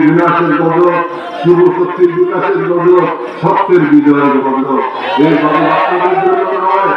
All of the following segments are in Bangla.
বিনাশের গজব শুভ শক্তির বিকাশের সত্যের বিজয়ের গজব এই গজব জন্য নয়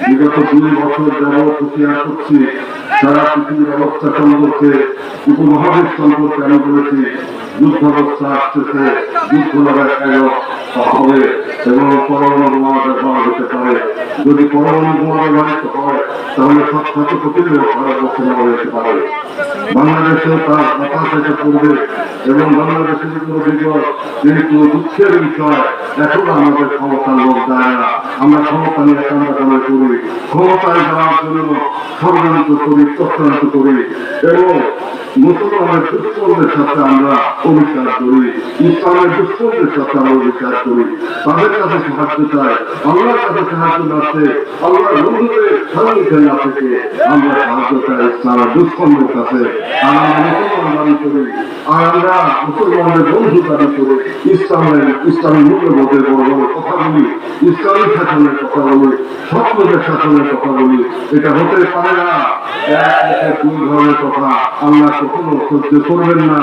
বিগত দুই বছর যাবৎ প্রক্রিয়া করছি সারা পৃথিবীর অবস্থা সম্পর্কে, উপমহাদেশ সম্পর্কে আমি বলেছি যুদ্ধাবস্থা আসতেছে, যুদ্ধ লড়াই হবে এবং হতে পারে যদি তাহলে সব ক্ষত ক্ষতিও ভারতবর্ষে পারে। বাংলাদেশেও তার বাতাস এসে এবং বাংলাদেশের উপর বিপদ যেহেতু দুঃখের বিষয়, এখন আমাদের ক্ষমতার লোক দেয় না। আমরা ক্ষমতা নিয়ে কান্দাকান্না করি, ক্ষমতায় যাওয়ার জন্য ষড়যন্ত্র করি, চক্রান্ত করি, এবং মুসলমানের দুষ্কর্মের সাথে আমরা অভিচার করি, ইসলামের দুষ্কর্মের সাথে আমরা অভিচার করি। তাদের কাছে সাহায্য চাই, আল্লাহর কাছে সাহায্য না আছে। আল্লাহর বন্ধুদের না থেকে আমরা সাহায্য চাই ইসলামের দুষ্কর্মের কাছে আর এটা হতে পারে না। কথা আল্লাহ কখনো করবেন না।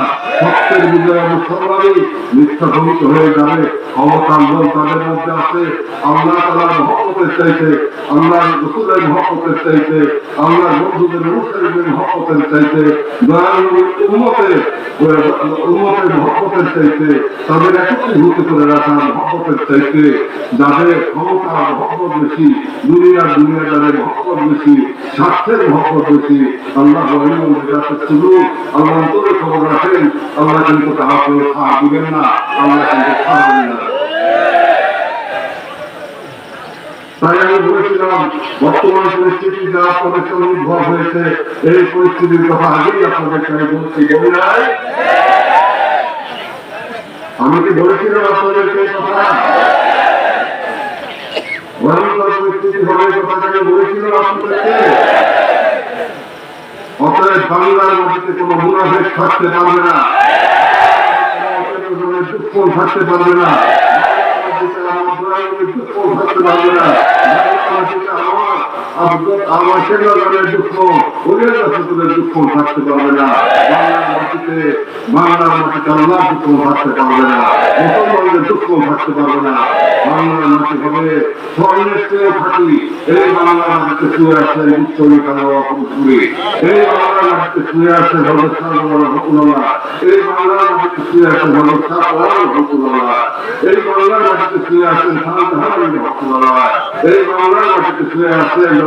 হয়ে যাবে। ক্ষমতার বল তাদের মধ্যে আছে। আল্লাহ চাইতে, আল্লাহ রসুলের মহব্বতের চাইতে, আল্লাহ বন্ধুদের অনুসারীদের মহব্বতের চাইতে উন্মতের উন্মতের মহব্বতের চাইতে, তাদের একত্রীভূত করে রাখার মহব্বতের চাইতে, যাদের ক্ষমতা মহব্বত বেশি দুনিয়ার দুনিয়াদারের মহব্বত বেশি, স্বার্থের মহব্বত বেশি, আল্লাহ যাতে শুধু আল্লাহ অন্তরে খবর রাখেন, আল্লাহ কিন্তু তাহাকে সাহা দিবেন না, আল্লাহ কিন্তু ছাড়বেন না। তাই আমি বলেছিলাম, বর্তমান পরিস্থিতি যা আপনাদের সঙ্গে উদ্ভব হয়েছে, এই পরিস্থিতির কথা আগেই আপনাদেরকে আমি বলছি বলি নাই আমি কি বলেছিলাম আপনাদেরকে এই কথা? বাংলার মধ্যে কোনো মুনাফেক থাকতে পারবে না। থাকতে পারবে না আমার সেনাগানের দুঃখ ওদের কাছে তোদের দুঃখ থাকতে পারবে না। বাংলার মাটিতে বাংলার মাটিতে আল্লাহ দুঃখ থাকতে পারবে না। মুসলমানদের দুঃখ থাকতে পারবে না। বাংলার মাটি হবে স্বর্ণের চেয়ে থাকি এই বাংলার মাটিতে শুয়ে আছে বিশ্ববিদ্যালয় পুরী এই বাংলার মাটিতে শুয়ে আছে ভগৎ হকুল্লাহ এই বাংলার মাটিতে শুয়ে আছে ভগৎ হকুল্লাহ এই বাংলার মাটিতে শুয়ে আছেন শাহজাহান হকুল্লাহ এই বাংলার মাটিতে শুয়ে আছে জনহুদ্দিন